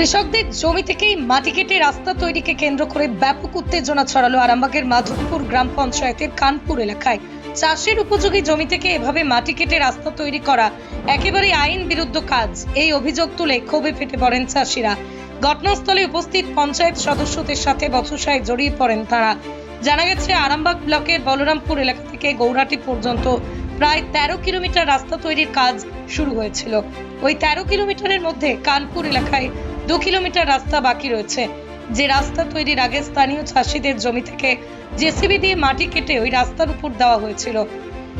কৃষকদের জমি থেকেই মাটি কেটে রাস্তা তৈরিকে কেন্দ্র করে ব্যাপক উত্তেজনা ছড়ালো আরামবাগের মাধবপুর গ্রাম পঞ্চায়েতের কানপুর এলাকায়। চাষের উপযোগী জমি থেকে এভাবে মাটি কেটে রাস্তা তৈরি করা একেবারে আইন বিরুদ্ধ কাজ, এই অভিযোগ তুলে ক্ষোভে ফেটে পড়েন চাষিরা। ঘটনাস্থলে উপস্থিত পঞ্চায়েত সদস্যদের সাথে বচসায় জড়িয়ে পড়েন তারা। জানা গেছে, আরামবাগ ব্লকের বলরামপুর এলাকা থেকে গৌরাটি পর্যন্ত প্রায় তেরো কিলোমিটার রাস্তা তৈরির কাজ শুরু হয়েছিল। ওই তেরো কিলোমিটারের মধ্যে কানপুর এলাকায় দু কিলোমিটার রাস্তা বাকি রয়েছে। যে রাস্তা তৈরির আগে স্থানীয় চাষিদের জমি থেকে জেসিবি দিয়ে মাটি কেটে ওই রাস্তার উপর দেওয়া হয়েছিল।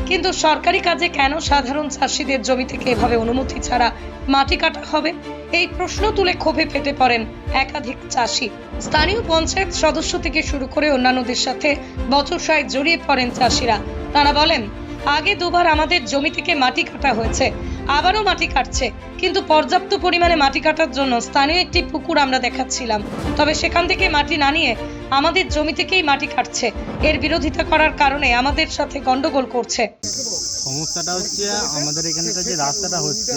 কিন্তু সরকারি কাজে কেন সাধারণ চাষিদের জমি থেকে এভাবে অনুমতি ছাড়া মাটি কাটা হবে? এই প্রশ্ন তুলে ক্ষোভে ফেটে পড়েন একাধিক চাষি। স্থানীয় পঞ্চায়েত সদস্য থেকে শুরু করে অন্যান্যদের সাথে বচসায় জড়িয়ে পড়েন চাষিরা। তারা বলেন, আগে দুবার আমাদের জমি থেকে মাটি কাটা হয়েছে। আবারও মাটি কাটছে। কিন্তু পর্যাপ্ত পরিমাণে মাটি কাটার জন্য স্থানীয় একটি পুকুর আমরা দেখাচ্ছিলাম। তবে সেখান থেকে মাটি না নিয়ে আমাদের জমি থেকেই মাটি কাটছে এর বিরোধিতা করার কারণে আমাদের সাথে গন্ডগোল করছে। সমস্যাটা হচ্ছে আমাদের এখানটা যে রাস্তাটা হচ্ছে,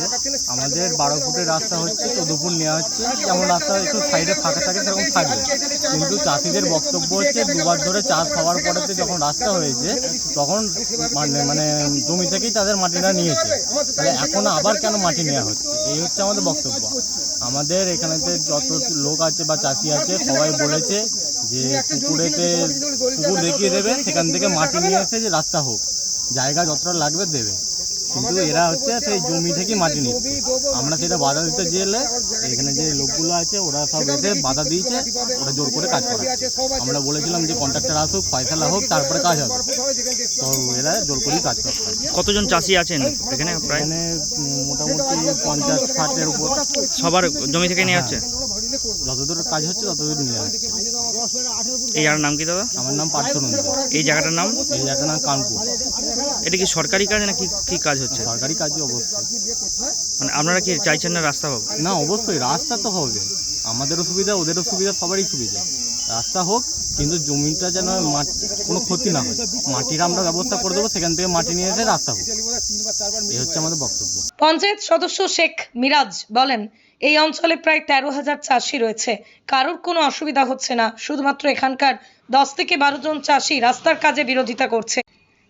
আমাদের বারো ফুটের রাস্তা হচ্ছে চোদ্দ ফুট নেওয়া হচ্ছে, যেমন রাস্তা একটু সাইডে ফাঁকা থাকে সেরকম থাকবে। কিন্তু চাষিদের বক্তব্য হচ্ছে, দুবার ধরে চাষ হওয়ার পরেতে যখন রাস্তা হয়েছে, তখন মানে মানে জমি থেকেই তাদের মাটিটা নিয়েছে। তাহলে এখন আবার কেন মাটি নেওয়া হচ্ছে? এই হচ্ছে আমাদের বক্তব্য। আমাদের এখানেতে যত লোক আছে বা চাষি আছে, সবাই বলেছে যে পুকুরেতে পুকুর দেখিয়ে দেবে সেখান থেকে মাটি নিয়ে এসে যে রাস্তা হোক জায়গা যতটা লাগবে দেবে। কিন্তু এরা হচ্ছে সেই জমি থেকে মাটি নিচ্ছে। আমরা সেটা বাধা দিতে গেলে এখানে যে লোকগুলো আছে ওরা সব এসে বাধা দিয়েছে ওরা জোর করে কাজ করে আমরা বলেছিলাম যে কন্ট্রাক্টর আসুক ফয়সালা হোক তারপরে কাজ হবে। তো এরা জোর করেই কাজ করে কতজন চাষি আছেন এখানে প্রায়? এখানে মোটামুটি পঞ্চাশ ষাটের উপর। সবার জমি থেকে নিয়ে যাচ্ছে? যতদূর কাজ হচ্ছে ততদূর নিয়ে আসছে এই আর নাম কি দাদা? আমার নাম পার্থনন্দ। এই জায়গাটার নাম? এই জায়গাটার নাম কানপুর। এটা কি সরকারি কাজ নাকি কি কাজ হচ্ছে? সরকারি কাজই অবশ্যই। মানে আপনারা কি চাইছেন না রাস্তা হোক? না অবশ্যই রাস্তা তো হবে। আমাদেরও সুবিধা ওদেরও সুবিধা সবারই সুবিধা। রাস্তা হোক কিন্তু জমিটা যেন মাটি কোনো ক্ষতি না হয়। মাটির আমরা ব্যবস্থা করে দেবো সেখান থেকে মাটি নিয়ে এসে রাস্তা হোক। এই হচ্ছে আমাদের বক্তব্য। পঞ্চায়েত সদস্য শেখ মিরাজ বলেন এই অঞ্চলে প্রায় তেরো হাজার চাষি রয়েছে। কারোর কোনো অসুবিধা হচ্ছে না। শুধুমাত্র এখানকার দশ থেকে বারো জন চাষি রাস্তার কাজে বিরোধিতা করছে।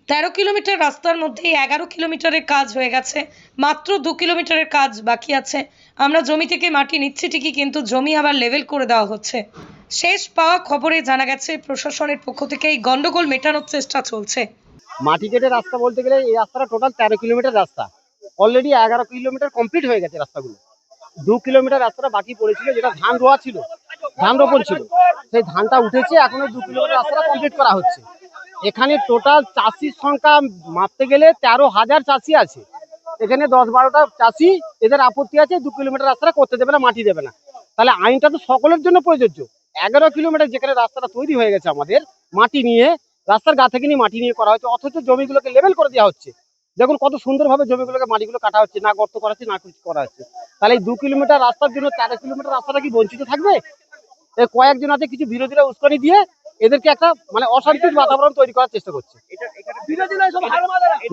তেরো কিলোমিটার রাস্তার মধ্যে এগারো কিলোমিটারের কাজ হয়ে গেছে। মাত্র দু কিলোমিটারের কাজ বাকি আছে। আমরা জমি থেকে মাটি নিচ্ছি ঠিকই, কিন্তু জমি আবার লেভেল করে দেওয়া হচ্ছে। শেষ পাওয়া খবরে জানা গেছে, প্রশাসনের পক্ষ থেকে এই গন্ডগোল মেটানোর চেষ্টা চলছে। মাটি কেটে রাস্তা বলতে গেলে এই রাস্তাটা টোটাল তেরো কিলোমিটার রাস্তা। অলরেডি এগারো কিলোমিটার কমপ্লিট হয়ে গেছে রাস্তাগুলো। দু কিলোমিটার রাস্তাটা বাকি পড়েছিল, যেটা ধান রোয়া ছিল, ধান রোপণ ছিল। সেই ধানটা উঠেছে, এখনও দু কিলোমিটার রাস্তাটা কমপ্লিট করা হচ্ছে। এখানে টোটাল চাষির সংখ্যা মাপতে গেলে তেরো হাজার চাষি আছে। এখানে দশ বারোটা চাষি, এদের আপত্তি আছে, দু কিলোমিটার রাস্তাটা করতে দেবে না, মাটি দেবে না। তাহলে আইনটা তো সকলের জন্য প্রযোজ্য। এগারো কিলোমিটার যেখানে রাস্তাটা তৈরি হয়ে গেছে আমাদের, মাটি নিয়ে, রাস্তার গা থেকে নিয়ে মাটি নিয়ে করা হচ্ছে অথচ জমিগুলোকে লেভেল করে দেওয়া হচ্ছে। দেখুন কত সুন্দরভাবে জমিগুলোকে মাটিগুলো কাটা হচ্ছে না গর্ত করা হচ্ছে না কিছু করা হচ্ছে। তাহলে এই দু কিলোমিটার রাস্তার জন্য তেরো কিলোমিটার রাস্তাটা কি বঞ্চিত থাকবে? এই কয়েকজন আছে কিছু বিরোধীরা উস্কানি দিয়ে এদেরকে একটা মানে অশান্তির বাতাবরণ তৈরি করার চেষ্টা করছে।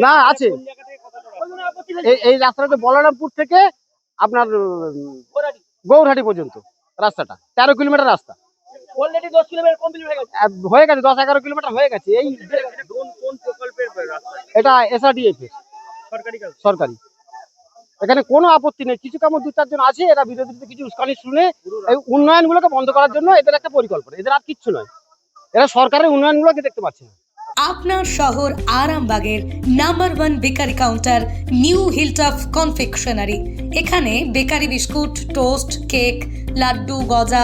না। আছে। এই এই রাস্তাটা বলরামপুর থেকে আপনার গৌরহাটি পর্যন্ত রাস্তাটা তেরো কিলোমিটার রাস্তা। অলরেডি দশ কিলোমিটার কমপ্লিট হয়ে গেছে। হয়ে গেছে দশ এগারো কিলোমিটার হয়ে গেছে। এই কোন কোন প্রকল্পের রাস্তা? এটা এসআরডিএফ এর। সরকারি কাজ? সরকারি। এখানে কোনো আপত্তি নেই। কিছু কেমন দু চারজন আছে এরা বিরোধীদের কিছু উস্কানি শুনে এই উন্নয়নগুলোকে বন্ধ করার জন্য এদের একটা পরিকল্পনা। এদের আর কিচ্ছু নয়। এরা সরকারের উন্নয়নগুলোকে দেখতে পাচ্ছে না। আপনার শহর আরামবাগের number one bakery counter new hilltop confectionery. এখানে bakery biscuit toast cake laddu গজা